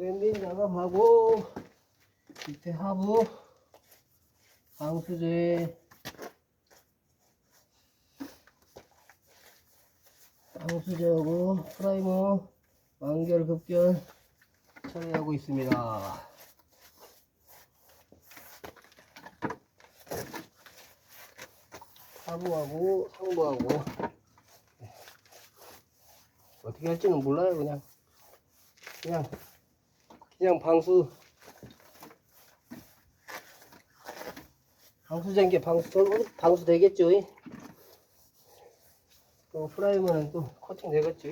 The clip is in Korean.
왼빈 작업하고 밑에 하부 방수제 방수제하고 프라이머 완결 급결 처리하고 있습니다. 하부하고 상부하고. 어떻게 할지는 몰라요 그냥. 그냥 그냥 방수. 방수 된게 방수 방수 되겠죠? 또 프라이머는 또 코팅 되겠죠